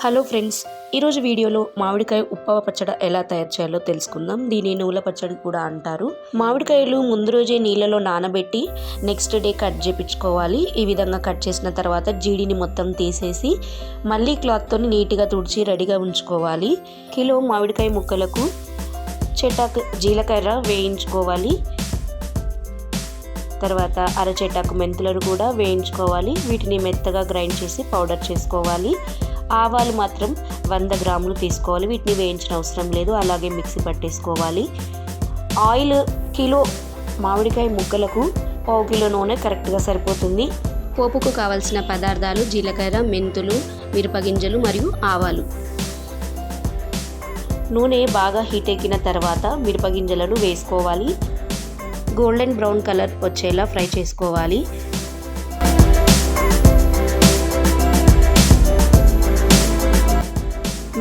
Hello friends ఈరోజు వీడియోలో మామిడికాయ ఉప్పవ పచ్చడి ఎలా తయారు చేయాలో తెలుసుకుందాం. దీని నూల పచ్చడి కూడా అంటారు. మామిడికాయలు ముందు రోజే నీళ్ళలో నానబెట్టి నెక్స్ట్ డే కట్ చేపించుకోవాలి. ఈ విధంగా కట్ చేసిన తర్వాత జీడిని మొత్తం తీసేసి మళ్ళీ క్లాత్తో నీట్గా తుడిచి రెడీగా ఉంచుకోవాలి. కిలో మామిడికాయ ముక్కలకు చెటాకు జీలకర్ర వేయించుకోవాలి. తర్వాత అరచెటాకు మెంతులను కూడా వేయించుకోవాలి. వీటిని మెత్తగా గ్రైండ్ చేసి పౌడర్ చేసుకోవాలి. ఆవాలు మాత్రం వంద గ్రాములు తీసుకోవాలి. వీటిని వేయించిన అవసరం లేదు. అలాగే మిక్సీ పట్టేసుకోవాలి. ఆయిల్ కిలో మామిడికాయ ముక్కలకు పావు కిలో నూనె కరెక్ట్గా సరిపోతుంది. పోపుకు కావలసిన పదార్థాలు జీలకర్ర మెంతులు మిరపగింజలు మరియు ఆవాలు. నూనె బాగా హీట్ ఎక్కిన తర్వాత మిరపగింజలను వేసుకోవాలి. గోల్డెన్ బ్రౌన్ కలర్ వచ్చేలా ఫ్రై చేసుకోవాలి.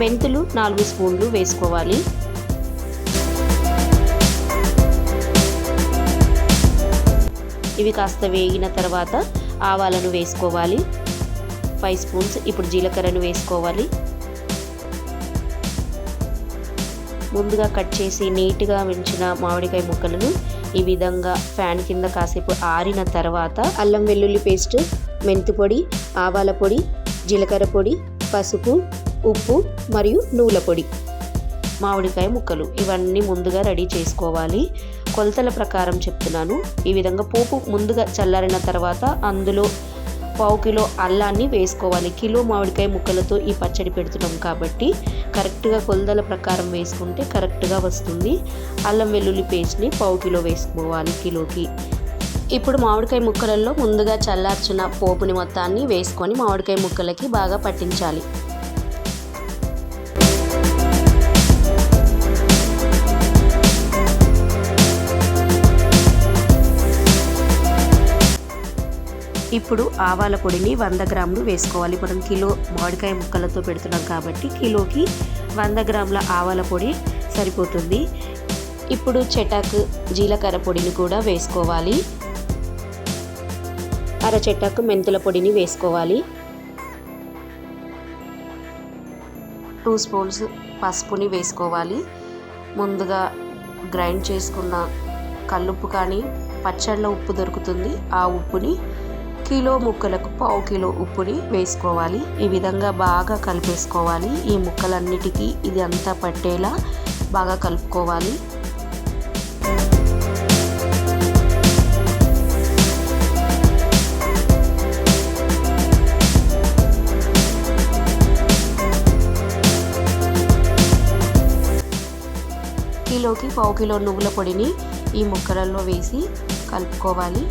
మెంతులు నాలుగు స్పూన్లు వేసుకోవాలి. ఇవి కాస్త వేగిన తర్వాత ఆవాలను వేసుకోవాలి. ఫైవ్ స్పూన్స్ ఇప్పుడు జీలకర్రను వేసుకోవాలి. ముందుగా కట్ చేసి నీట్గా ఉంచిన మామిడికాయ ముక్కలను ఈ విధంగా ఫ్యాన్ కింద కాసేపు ఆరిన తర్వాత అల్లం వెల్లుల్లి పేస్ట్ మెంతి పొడి ఆవాల పొడి జీలకర్ర పొడి పసుపు ఉప్పు మరియు నూల పొడి. మామిడికాయ ముక్కలు. ఇవన్నీ ముందుగా రెడీ చేసుకోవాలి. కొలతల ప్రకారం చెప్తున్నాను. ఈ విధంగా పోపు ముందుగా చల్లారిన తర్వాత అందులో పావు కిలో అల్లాన్ని వేసుకోవాలి. కిలో మామిడికాయ ముక్కలతో ఈ పచ్చడి పెడుతున్నాం కాబట్టి కరెక్ట్గా కొలతల ప్రకారం వేసుకుంటే కరెక్ట్గా వస్తుంది. అల్లం వెల్లుల్లి పేస్ట్ని పావు కిలో వేసుకోవాలి కిలోకి. ఇప్పుడు మామిడికాయ ముక్కలలో ముందుగా చల్లార్చిన పోపుని మొత్తాన్ని వేసుకొని మామిడికాయ ముక్కలకి బాగా పట్టించాలి. ఇప్పుడు ఆవాల పొడిని వంద గ్రాములు వేసుకోవాలి. మనం కిలో మామిడికాయ ముక్కలతో పెడుతున్నాం కాబట్టి కిలోకి వంద గ్రాముల ఆవాల పొడి సరిపోతుంది. ఇప్పుడు చెటాకు జీలకర్ర పొడిని కూడా వేసుకోవాలి. అర చెట్టాకు మెంతుల పొడిని వేసుకోవాలి. టూ స్పూన్స్ పసుపుని వేసుకోవాలి. ముందుగా గ్రైండ్ చేసుకున్న కల్లుప్పు కానీ పచ్చళ్ళ ఉప్పు దొరుకుతుంది. ఆ ఉప్పుని కిలో ముక్కలకు పావు కిలో ఉప్పుని వేసుకోవాలి. ఈ విధంగా బాగా కలిపేసుకోవాలి. ఈ ముక్కలన్నిటికీ ఇది అంతా పట్టేలా బాగా కలుపుకోవాలి. కిలోకి పావు కిలో నువ్వుల పొడిని ఈ ముక్కలలో వేసి కలుపుకోవాలి.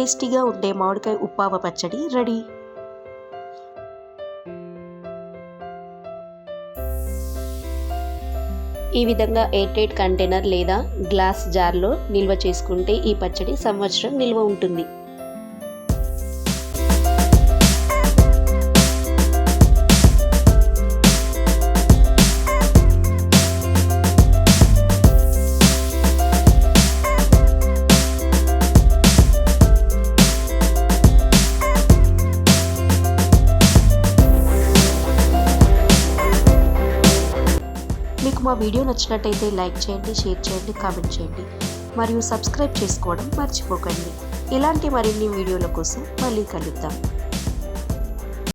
టేస్టీగా ఉండే మామిడికాయ ఉప్పావ పచ్చడి రెడీ. ఈ విధంగా ఎయిర్ కంటైనర్ లేదా గ్లాస్ జార్లో నిల్వ చేసుకుంటే ఈ పచ్చడి సంవత్సరం నిల్వ ఉంటుంది. మా వీడియో నచ్చినట్టయితే లైక్ చేయండి షేర్ చేయండి కామెంట్ చేయండి. మరియు సబ్స్క్రైబ్ చేసుకోవడం మర్చిపోకండి. ఇలాంటి మరిన్ని వీడియోల కోసం మళ్ళీ కలుద్దాం.